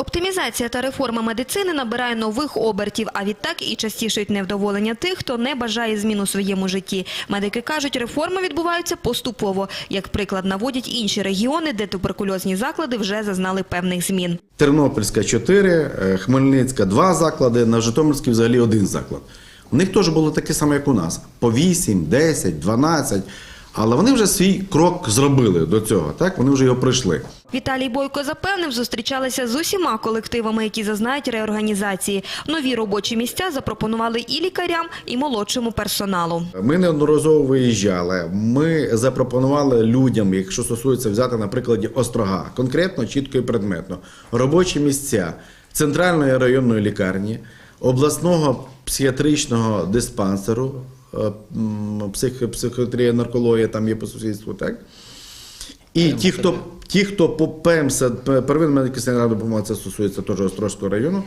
Оптимізація та реформа медицини набирає нових обертів, а відтак і частішають невдоволення тих, хто не бажає змін у своєму житті. Медики кажуть, реформи відбуваються поступово. Як приклад наводять інші регіони, де туберкульозні заклади вже зазнали певних змін. Тернопільська 4, е, Хмельницька 2 заклади, на Житомирській взагалі один заклад. У них теж було таке саме, як у нас: по 8, 10, 12. Але вони вже свій крок зробили до цього, так? Вони вже його пройшли. Віталій Бойко запевнив, зустрічалися з усіма колективами, які зазнають реорганізації. Нові робочі місця запропонували і лікарям, і молодшому персоналу. Ми неодноразово виїжджали. Ми запропонували людям, якщо стосується взяти на прикладі Острога, конкретно, чітко і предметно, робочі місця центральної районної лікарні, обласного психіатричного диспансеру, псих, психіатрія, наркологія там є по сусідству, так? І ті, хто, ті, хто по ПЕМС, первинна медико-санітарна допомога, це стосується теж Острозького району,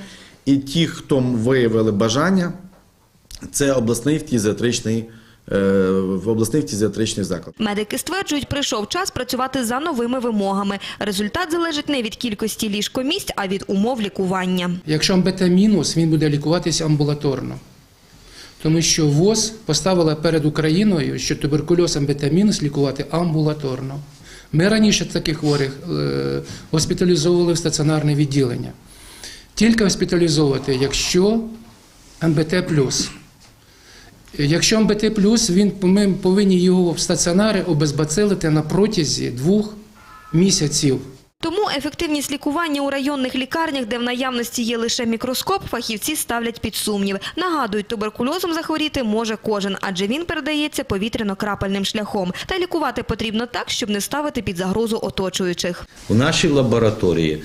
і ті, хто виявили бажання, це обласний фтізіатричний, е, в обласний фтізіатричний заклад. Медики стверджують, прийшов час працювати за новими вимогами. Результат залежить не від кількості ліжкомісць, а від умов лікування. Якщо амбета-мінус, він буде лікуватися амбулаторно. Тому що ВОЗ поставила перед Україною, що туберкульоз амбета-мінус лікувати амбулаторно. Ми раніше таких хворих е, госпіталізовували в стаціонарне відділення. Тільки госпіталізовувати, якщо МБТ Якщо МБТ він ми повинні його в стаціонарі обезбацилити на протязі двох місяців. Тому ефективність лікування у районних лікарнях, де в наявності є лише мікроскоп, фахівці ставлять під сумнів. Нагадують, туберкульозом захворіти може кожен, адже він передається повітряно-крапельним шляхом. Та лікувати потрібно так, щоб не ставити під загрозу оточуючих. У нашій лабораторії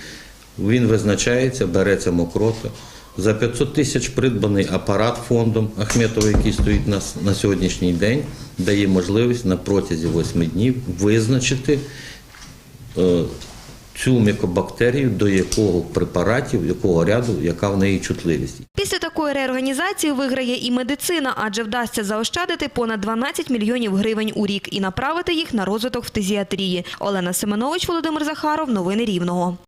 він визначається, береться мокрота. За 500 тисяч придбаний апарат фондом Ахметова, який стоїть на, на сьогоднішній день, дає можливість на протязі 8 днів визначити е, цю мікобактерію, до якого препаратів, якого ряду, яка в неї чутливість. Після такої реорганізації виграє і медицина, адже вдасться заощадити понад 12 мільйонів гривень у рік і направити їх на розвиток фтизіатрії. Олена Семенович, Володимир Захаров. Новини Рівного.